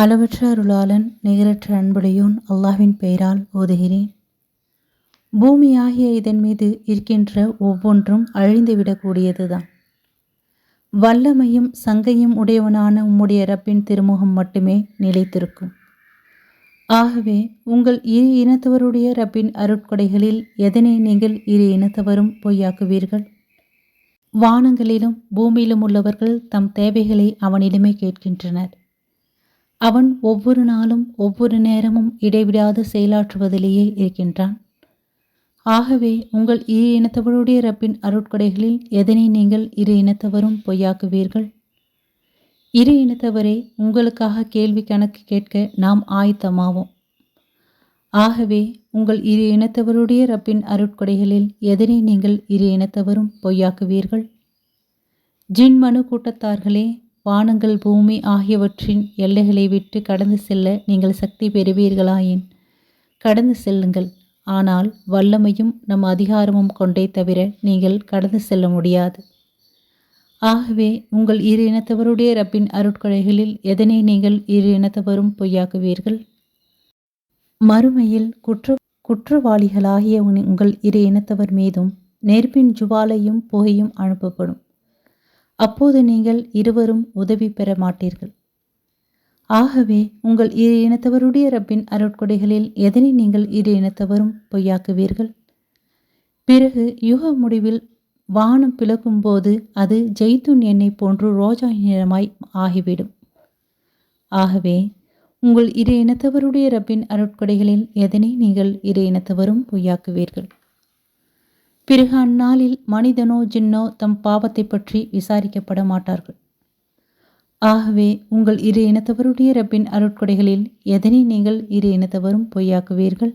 அளவற்ற அருளாளன் நிகரற்ற அன்புடையோன் அல்லாஹ்வின் பெயரால் ஓதுகிறேன். பூமியாகிய இதன் மீது இருக்கின்ற ஒவ்வொன்றும் அழிந்துவிடக்கூடியதுதான் வல்லமையும் சங்கையும் உடையவனான உம்முடைய ரப்பின் திருமுகம் மட்டுமே நிலைத்திருக்கும். ஆகவே உங்கள் இரு இனத்தவருடைய ரப்பின் அருட்கொடைகளில் எதனை நீங்கள் இரு இனத்தவரும் பொய்யாக்குவீர்கள்? வானங்களிலும் பூமியிலும் உள்ளவர்கள் தம் தேவைகளை அவனிடமே கேட்கின்றனர். அவன் ஒவ்வொரு நாளும் ஒவ்வொரு நேரமும் இடைவிடாது செயலாற்றுவதிலேயே இருக்கின்றான். ஆகவே உங்கள் இரு இனத்தவருடைய ரப்பின் அருட்கொடைகளில் எதனை நீங்கள் இரு இனத்தவரும் பொய்யாக்குவீர்கள்? இரு இனத்தவரே உங்களுக்காக கேள்வி கணக்கு கேட்க நாம் ஆயத்தமாவோம். ஆகவே உங்கள் இரு இனத்தவருடைய ரப்பின் அருட்கொடைகளில் எதனை நீங்கள் இரு இனத்தவரும் பொய்யாக்குவீர்கள்? ஜின் மனு கூட்டத்தார்களே வானங்கள் பூமி ஆகியவற்றின் எல்லைகளை விட்டு கடந்து செல்ல நீங்கள் சக்தி பெறுவீர்களாயின்? கடந்து செல்லுங்கள். ஆனால் வல்லமையும் நம் அதிகாரமும் கொண்டே தவிர நீங்கள் கடந்து செல்ல முடியாது. ஆகவே உங்கள் இரு இனத்தவருடைய ரப்பின் அருட்கொடைகளில் எதனை நீங்கள் இரு இனத்தவரும் பொய்யாக்குவீர்கள்? மறுமையில் குற்ற குற்றவாளிகளாகிய உங்கள் இரு இனத்தவர் மீதும் நெருப்பின் ஜுவாலையும் புகையும் அனுப்பப்படும். அப்போது நீங்கள் இருவரும் உதவி பெற மாட்டீர்கள். ஆகவே உங்கள் இரு இனத்தவருடைய ரப்பின் அருட்கொடைகளில் எதனை நீங்கள் இரு இனத்தவரும் பொய்யாக்குவீர்கள்? பிறகு யுக முடிவில் வானம் பிளக்கும் போது அது ஜெய்துன் எண்ணெய் போன்று ரோஜா நிறமாய் ஆகிவிடும். ஆகவே உங்கள் இரு இனத்தவருடைய ரப்பின் அருட்கொடைகளில் எதனை நீங்கள் இரு இனத்தவரும் பொய்யாக்குவீர்கள்? பிறகு அந்நாளில் மனிதனோ ஜின்னோ தம் பாவத்தை பற்றி விசாரிக்கப்பட மாட்டார்கள். ஆகவே உங்கள் இரு இனத்தவருடைய ரப்பின் அருட்கொடைகளில் எதனை நீங்கள் இரு இனத்தவரும் பொய்யாக்குவீர்கள்?